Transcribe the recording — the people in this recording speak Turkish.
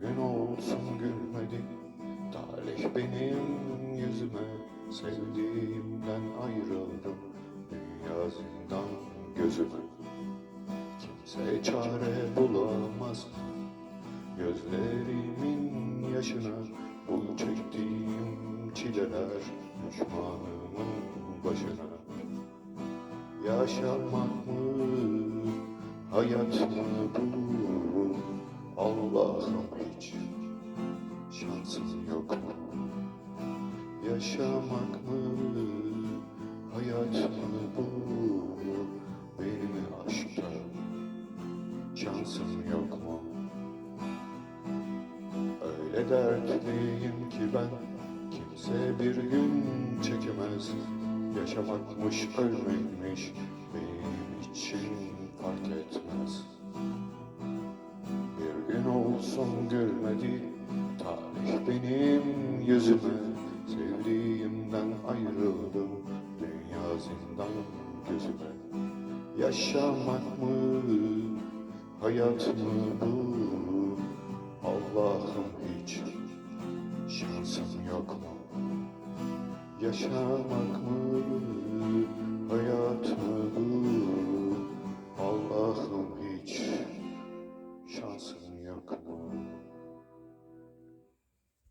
gün olsun gülmedi. Talih benim yüzüme Sevdiğimden ayrıldım Dünya zindan gözüme. Kimse çare bulamaz. Gözlerimin yaşına Bu çektiğim çileler Düşmanımın başına. Yaşamak mı, hayat mı bu? Şansım yok mu? Yaşamak mı, hayat mı bu? Benim aşkta şansım yok mu? Öyle dertliyim ki ben Kimse bir gün çekemez Yaşamakmış ölmekmiş Benim için fark etmez Bir gün olsun gülmedi benim yüzümü Sevdiğimden ayrıldım Dünya zindan gözüme. Yaşamak mı Hayat mı bu? Allah'ım hiç Şansım yok mu? Yaşamak mı Hayat mı bu? Allah'ım hiç Şansım yok mu?